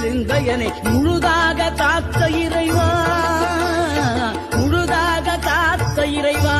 முங்கிவிட என்னை முழுதாக காத்த இறைவா முழுதாக காத்த இறைவா.